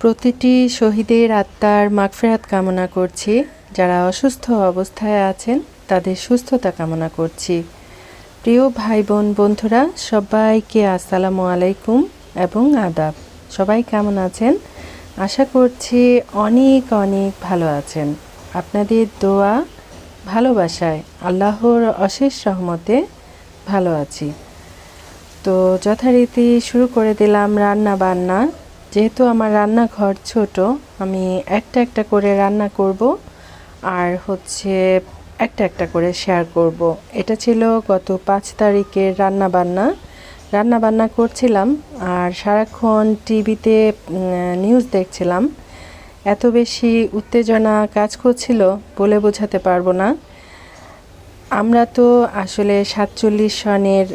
প্রতিটি শহীদের আত্মার মাগফেরাত কামনা করছি। যারা অসুস্থ অবস্থায় আছেন, তাদের সুস্থতা কামনা করছি। প্রিয় ভাই বোন বন্ধুরা, সবাইকে আসসালামু আলাইকুম এবং আদাব। সবাই কেমন আছেন? আশা করছি অনেক অনেক ভালো আছেন। আপনাদের দোয়া, ভালোবাসায় আল্লাহর অশেষ রহমতে ভালো আছি। তো যথারীতি শুরু করে দিলাম রান্না বান্না যেহেতু আমার রান্নাঘর ছোট, আমি একটা একটা করে রান্না করব আর হচ্ছে একটা একটা করে শেয়ার করব। এটা ছিল গত পাঁচ তারিখের রান্না বান্না রান্না বান্না করছিলাম আর সারাক্ষণ টিভিতে নিউজ দেখছিলাম। এত বেশি উত্তেজনা কাজ করছিল বলে বোঝাতে পারব না। আমরা তো আসলে সাতচল্লিশ সনের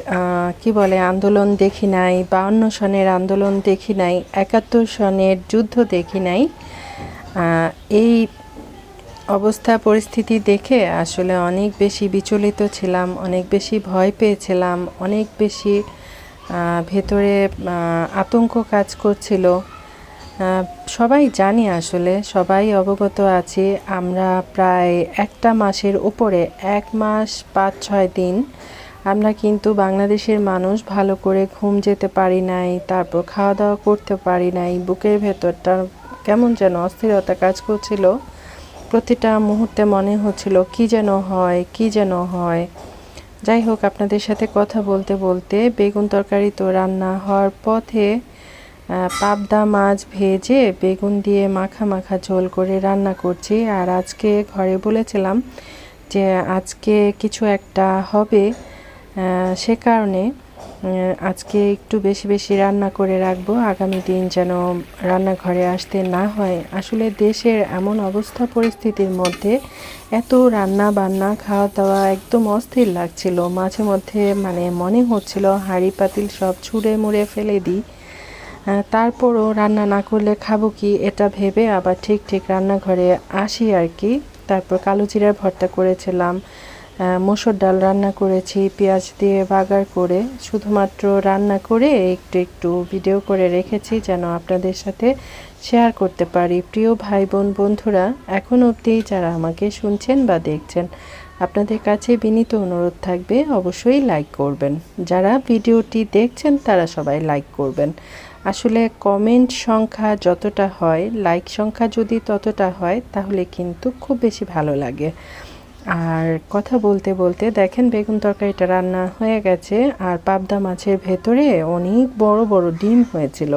কি বলে, আন্দোলন দেখি নাই বাউন্ন সনের আন্দোলন দেখি নাই, একাত্তর সনের যুদ্ধ দেখি নাই এই অবস্থা পরিস্থিতি দেখে আসলে অনেক বেশি বিচলিত ছিলাম, অনেক বেশি ভয় পেয়েছিলাম, অনেক বেশি ভেতরে আতঙ্ক কাজ করছিল। সবাই জানি আসলে, সবাই অবগত আছি। আমরা প্রায় একটা মাসের উপরে, এক মাস পাঁচ ছয় দিন, আমরা কিন্তু বাংলাদেশের মানুষ ভালো করে ঘুম যেতে পারি নাই, তারপর খাওয়া দাওয়া করতে পারি নাই, বুকের ভেতরটা কেমন যেন অস্থিরতা কাজ করছিল। প্রতিটা মুহূর্তে মনে হচ্ছিল, কি যেন হয়, কি যেন হয়। যাই হোক, আপনাদের সাথে কথা বলতে বলতে বেগুন তরকারি তো রান্না হওয়ার পথে পাবদা মাছ ভেজে বেগুন দিয়ে মাখা মাখা ঝোল করে রান্না করছি। আর আজকে ঘরে বলেছিলাম যে আজকে কিছু একটা হবে সে কারণে আজকে একটু বেশি বেশি রান্না করে রাখব। আগামী দিন যেন রান্নাঘরে আসতে না হয়। আসলে দেশের এমন অবস্থা পরিস্থিতির মধ্যে এত রান্না বান্না, খাওয়া দাওয়া একদম অস্থির লাগছিল। মাঝে মধ্যে মানে মনে হচ্ছিল হাঁড়ি পাতিল সব ছুঁড়ে মুড়ে ফেলে দিই। তারপরও রান্না না করলে খাব কি এটা ভেবে আবার ঠিক ঠিক রান্নাঘরে আসি আর কি। তারপর কালো জিরার ভর্তা করেছিলাম মসুর ডাল রান্না করেছি, পেঁয়াজ দিয়ে বাগার করে, শুধুমাত্র রান্না করে একটু একটু ভিডিও করে রেখেছি যেন আপনাদের সাথে শেয়ার করতে পারি। প্রিয় ভাই বোন বন্ধুরা, এখন অবধি যারা আমাকে শুনছেন বা দেখছেন, আপনাদের কাছে বিনীত অনুরোধ থাকবে, অবশ্যই লাইক করবেন। যারা ভিডিওটি দেখছেন, তারা সবাই লাইক করবেন। আসলে কমেন্ট সংখ্যা যতটা হয় লাইক সংখ্যা যদি ততটা হয়, তাহলে কিন্তু খুব বেশি ভালো লাগে। আর কথা বলতে বলতে দেখেন বেগুন তরকারিটা রান্না হয়ে গেছে, আর পাবদা মাছের ভেতরে অনেক বড় বড় ডিম হয়েছিল।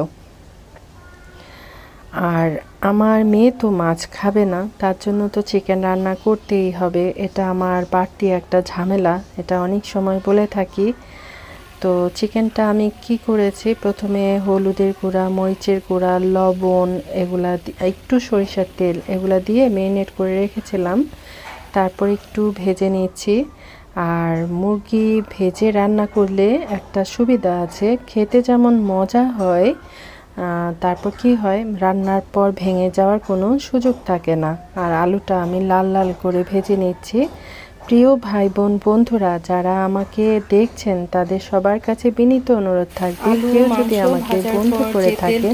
আর আমার মেয়ে তো মাছ খাবে না, তার জন্য তো চিকেন রান্না করতেই হবে। এটা আমার বাড়তি একটা ঝামেলা, এটা অনেক সময় বলে থাকি। তো চিকেনটা আমি কি করেছি? প্রথমে হলুদের গুঁড়া, মরিচের গুঁড়া, লবণ এগুলা একটু সরিষার তেল এগুলা দিয়ে মেরিনেট করে রেখেছিলাম। তারপর একটু ভেজে নিচ্ছি আর মুরগি ভেজে রান্না করলে একটা সুবিধা আছে, খেতে যেমন মজা হয় তারপর কি হয়, রান্নার পর ভেঙে যাওয়ার কোনো সুযোগ থাকে না। আর আলুটা আমি লাল লাল করে ভেজে নিচ্ছি। প্রিয় ভাই বোন বন্ধুরা যারা আমাকে দেখছেন তাদের সবার কাছে বিনীত অনুরোধ থাকবে কেউ যদি আমাকে বন্ধু করে থাকেন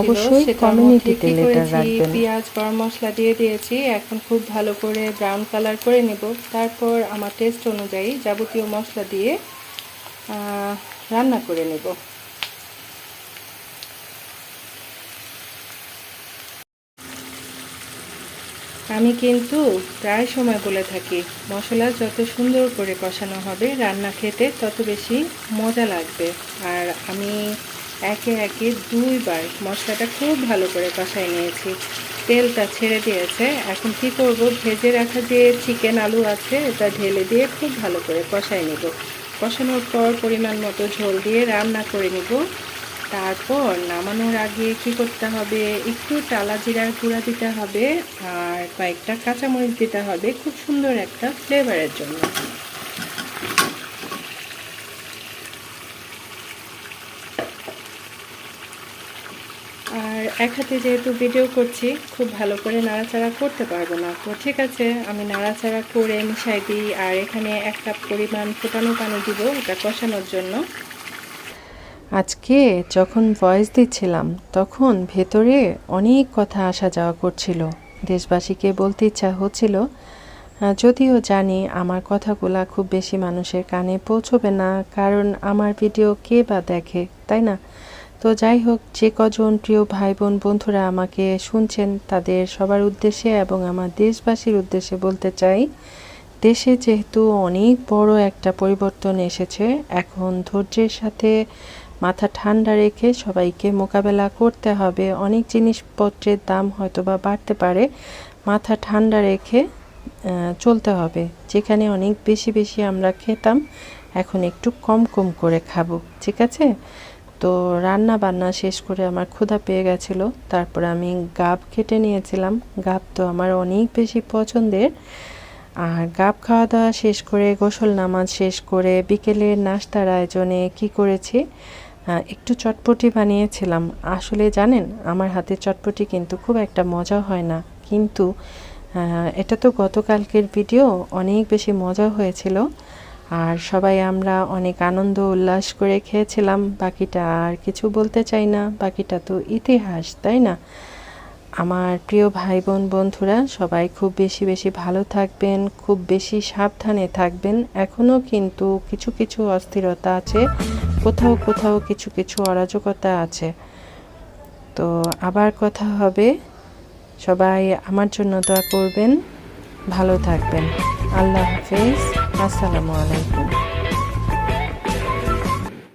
অবশ্যই কমিউনিটিতে লেটার রাখবেন। পেঁয়াজ গরম মশলা দিয়ে দিয়েছি এখন খুব ভালো করে ব্রাউন কালার করে নেব। তারপর আমার টেস্ট অনুযায়ী যাবতীয় মশলা দিয়ে রান্না করে নেব। আমি কিন্তু প্রায় সময় বলে থাকি, মশলা যত সুন্দর করে কষানো হবে রান্না খেতে তত বেশি মজা লাগবে। আর আমি একে একে দুইবার মশলাটা খুব ভালো করে কষাই নিয়েছি। তেলটা ছেড়ে দিয়েছে। এখন কি করব? ভেজে রাখা যে চিকেন আলু আছে, এটা ঢেলে দিয়ে খুব ভালো করে কষাই নেব। কষানোর পর পরিমাণ মতো ঝোল দিয়ে রান্না করে নেব। তারপর নামানোর আগে কি করতে হবে? একটু টালা জিরার গুঁড়া দিতে হবে আর কয়েকটা কাঁচামরিচ দিতে হবে খুব সুন্দর একটা ফ্লেভারের জন্য। আর এক হাতে যেহেতু ভিডিও করছি, খুব ভালো করে নাড়াচাড়া করতে পারব না। তো ঠিক আছে, আমি নাড়াচাড়া করে মিশাই দিই আর এখানে এক কাপ পরিমাণ ফোটানো পানি দিব এটা কষানোর জন্য। আজকে যখন ভয়েস দিচ্ছিলাম, তখন ভেতরে অনেক কথা আসা যাওয়া করছিল। দেশবাসীকে বলতে ইচ্ছা হচ্ছিল যদিও জানি আমার কথাগুলা খুব বেশি মানুষের কানে পৌঁছবে না, কারণ আমার ভিডিও কে বা দেখে, তাই না? তো যাই হোক, যে কজন প্রিয় ভাই বোন বন্ধুরা আমাকে শুনছেন, তাদের সবার উদ্দেশ্যে এবং আমার দেশবাসীর উদ্দেশ্যে বলতে চাই, দেশে যেহেতু অনেক বড় একটা পরিবর্তন এসেছে, এখন ধৈর্যের সাথে মাথা ঠান্ডা রেখে সবাইকে মোকাবেলা করতে হবে। অনেক জিনিসপত্রের দাম হয়তো বা বাড়তে পারে। মাথা ঠান্ডা রেখে চলতে হবে। যেখানে অনেক বেশি বেশি আমরা খেতাম, এখন একটু কম কম করে খাব। ঠিক আছে? তো রান্না বান্না শেষ করে আমার ক্ষুধা পেয়ে গেছিল। তারপর আমি গাব কেটে নিয়েছিলাম। গাব তো আমার অনেক বেশি পছন্দের। আর গাব খাওয়া দাওয়া শেষ করে, গোসল নামাজ শেষ করে, বিকেলের নাস্তার আয়োজনে কি করেছি? একটু চটপটি বানিয়েছিলাম। আসলে জানেন, আমার হাতে চটপটি কিন্তু খুব একটা মজা হয় না। কিন্তু এটা তো গতকালকের ভিডিও, অনেক বেশি মজা হয়েছিল। আর সবাই আমরা অনেক আনন্দ উল্লাস করে খেয়েছিলাম। বাকিটা আর কিছু বলতে চাই না। বাকিটা তো ইতিহাস, তাই না? আমার প্রিয় ভাই বোন বন্ধুরা, সবাই খুব বেশি বেশি ভালো থাকবেন, খুব বেশি সাবধানে থাকবেন। এখনও কিন্তু কিছু কিছু অস্থিরতা আছে। কোথাও কোথাও কিছু কিছু অরাজকতা আছে। তো আবার কথা হবে। সবাই আমার জন্য দোয়া করবেন। ভালো থাকবেন। আল্লাহ হাফিজ। আসসালামু আলাইকুম।